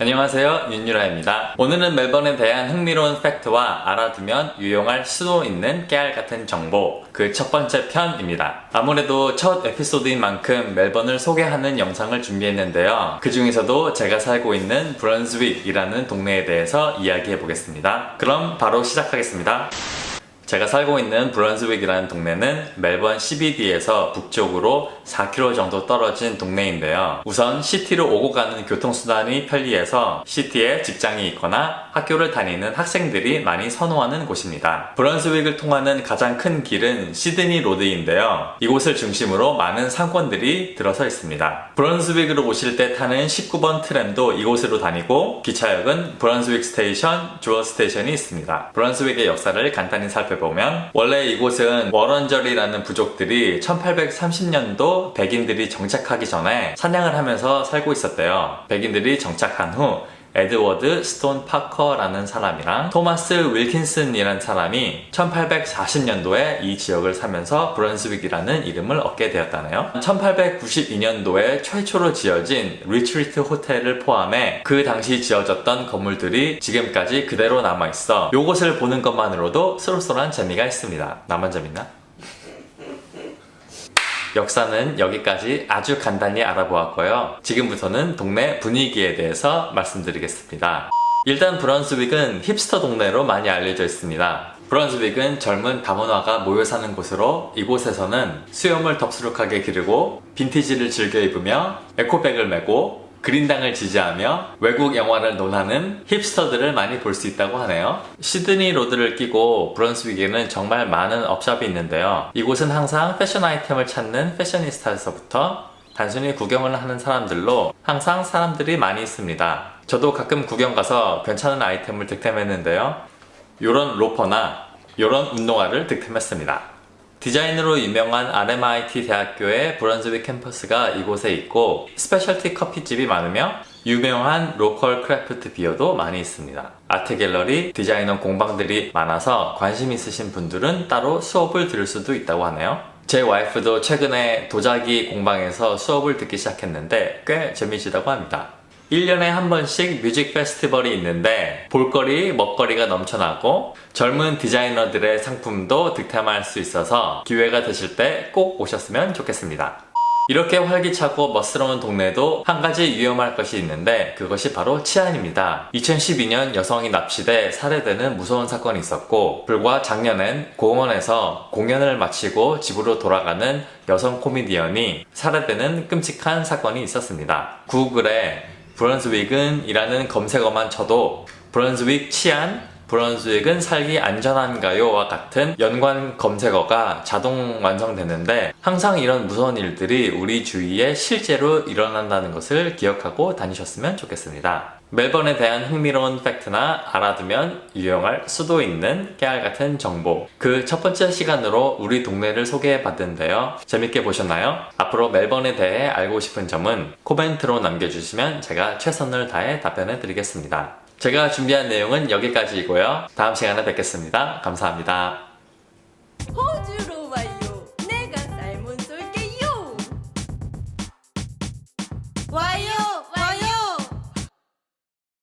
안녕하세요 윤유라입니다. 오늘은 멜번에 대한 흥미로운 팩트와 알아두면 유용할 수도 있는 깨알 같은 정보. 그 첫 번째 편입니다. 아무래도 첫 에피소드인 만큼 멜번을 소개하는 영상을 준비했는데요. 그 중에서도 제가 살고 있는 브런즈윅이라는 동네에 대해서 이야기해 보겠습니다. 그럼 바로 시작하겠습니다 제가 살고 있는 브런즈윅이라는 동네는 멜번 CBD에서 북쪽으로 4km 정도 떨어진 동네인데요. 우선 시티로 오고 가는 교통수단이 편리해서 시티에 직장이 있거나 학교를 다니는 학생들이 많이 선호하는 곳입니다. 브런즈윅을 통하는 가장 큰 길은 시드니 로드인데요. 이곳을 중심으로 많은 상권들이 들어서 있습니다. 브런즈윅으로 오실 때 타는 19번 트램도 이곳으로 다니고 기차역은 브런즈윅 스테이션, 주어 스테이션이 있습니다. 브런즈윅의 역사를 간단히 살펴보면 원래 이곳은 워런절이라는 부족들이 1830년도 백인들이 정착하기 전에 사냥을 하면서 살고 있었대요. 백인들이 정착한 후 에드워드 스톤 파커라는 사람이랑 토마스 윌킨슨이라는 사람이 1840년도에 이 지역을 사면서 브런스윅이라는 이름을 얻게 되었다네요. 1892년도에 최초로 지어진 리트리트 호텔을 포함해 그 당시 지어졌던 건물들이 지금까지 그대로 남아있어 요것을 보는 것만으로도 쏠쏠한 재미가 있습니다. 나만 재밌나? 역사는 여기까지 아주 간단히 알아보았고요. 지금부터는 동네 분위기에 대해서 말씀드리겠습니다. 일단 브런스윅은 힙스터 동네로 많이 알려져 있습니다. 브런스윅은 젊은 다문화가 모여 사는 곳으로 이곳에서는 수염을 덥수룩하게 기르고 빈티지를 즐겨 입으며 에코백을 메고 그린당을 지지하며 외국 영화를 논하는 힙스터들을 많이 볼 수 있다고 하네요. 시드니 로드를 끼고 브런스윅에는 정말 많은 업샵이 있는데요. 이곳은 항상 패션 아이템을 찾는 패셔니스타에서부터 단순히 구경을 하는 사람들로 항상 사람들이 많이 있습니다. 저도 가끔 구경 가서 괜찮은 아이템을 득템했는데요. 요런 로퍼나 요런 운동화를 득템했습니다. 디자인으로 유명한 RMIT 대학교의 브런즈윅 캠퍼스가 이곳에 있고 스페셜티 커피집이 많으며 유명한 로컬 크래프트 비어도 많이 있습니다. 아트 갤러리, 디자이너 공방들이 많아서 관심 있으신 분들은 따로 수업을 들을 수도 있다고 하네요. 제 와이프도 최근에 도자기 공방에서 수업을 듣기 시작했는데 꽤 재미지다고 합니다. 1년에 한 번씩 뮤직 페스티벌이 있는데 볼거리, 먹거리가 넘쳐나고 젊은 디자이너들의 상품도 득템할 수 있어서 기회가 되실 때 꼭 오셨으면 좋겠습니다. 이렇게 활기차고 멋스러운 동네도 한 가지 위험할 것이 있는데 그것이 바로 치안입니다. 2012년 여성이 납치돼 살해되는 무서운 사건이 있었고 불과 작년엔 공원에서 공연을 마치고 집으로 돌아가는 여성 코미디언이 살해되는 끔찍한 사건이 있었습니다. 구글에 브런즈윅은 이라는 검색어만 쳐도 브런즈윅 치안, 브런즈윅은 살기 안전한가요?와 같은 연관 검색어가 자동 완성되는데 항상 이런 무서운 일들이 우리 주위에 실제로 일어난다는 것을 기억하고 다니셨으면 좋겠습니다. 멜번에 대한 흥미로운 팩트나 알아두면 유용할 수도 있는 깨알 같은 정보. 그 첫 번째 시간으로 우리 동네를 소개해 봤는데요. 재밌게 보셨나요? 앞으로 멜번에 대해 알고 싶은 점은 코멘트로 남겨주시면 제가 최선을 다해 답변해 드리겠습니다. 제가 준비한 내용은 여기까지이고요. 다음 시간에 뵙겠습니다. 감사합니다.